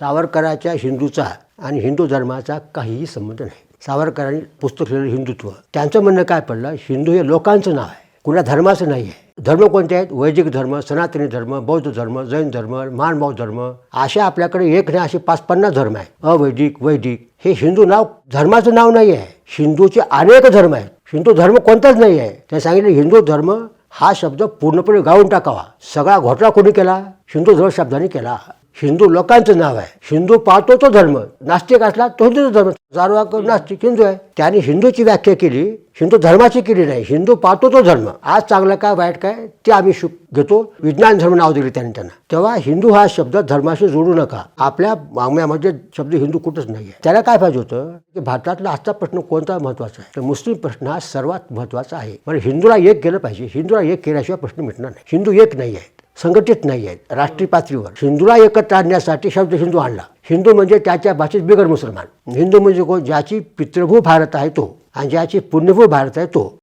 सावरकराच्या हिंदूचा आणि हिंदू धर्माचा काहीही संबंध नाही. सावरकरांनी पुस्तक लिहिलं हिंदुत्व. त्यांचं म्हणणं काय पडलं? हिंदू हे लोकांचं नाव आहे. कुणा धर्माचं नाही आहे धर्म कोणते आहेत? वैदिक धर्म सनातनी धर्म बौद्ध धर्म जैन धर्म मानभाव धर्म. अशा आपल्याकडे एक नाही असे पाच पन्नास धर्म आहेत. अवैदिक वैदिक. हे हिंदू नाव धर्माचं नाव नाही आहे. हिंदूचे अनेक धर्म आहेत. हिंदू धर्म कोणताच नाही आहे. ते सांगितलं हिंदू धर्म हा शब्द पूर्णपणे गाळून टाकावा. सगळा घोटाळा कोणी केला? हिंदू धर्म शब्दाने केला. हिंदू लोकांचं नाव आहे. हिंदू पाळतो तो धर्म. नास्तिक असला तो हिंदूचा धर्म. जारवाक नास्तिक हिंदू आहे. त्याने हिंदूची व्याख्या केली. हिंदू धर्माची केली नाही. हिंदू पाळतो तो धर्म. आज चांगलं काय वाईट काय ते आम्ही घेतो. विज्ञान धर्म नाव दिले त्यांनी त्यांना. तेव्हा हिंदू हा शब्द धर्माशी जोडू नका. आपल्या मागण्यामध्ये शब्द हिंदू कुठंच नाही आहे त्याला काय पाहिजे होतं? की भारतातला आजचा प्रश्न कोणता महत्त्वाचा आहे? तर मुस्लिम प्रश्न हा सर्वात महत्त्वाचा आहे. म्हणजे हिंदूला एक केलं पाहिजे. हिंदूला एक केल्याशिवाय प्रश्न मिटणार नाही. हिंदू एक नाही आहेत. संघटित नाही आहेत. राष्ट्रीय पातळीवर हिंदूला एकत्र आणण्यासाठी शब्द हिंदू आणला. हिंदू म्हणजे त्याच्या भाषेत बिगर मुसलमान. हिंदू म्हणजे कोण? ज्याची पितृभू भारत आहे तो. आणि ज्याची पुण्यभू भारत आहे तो.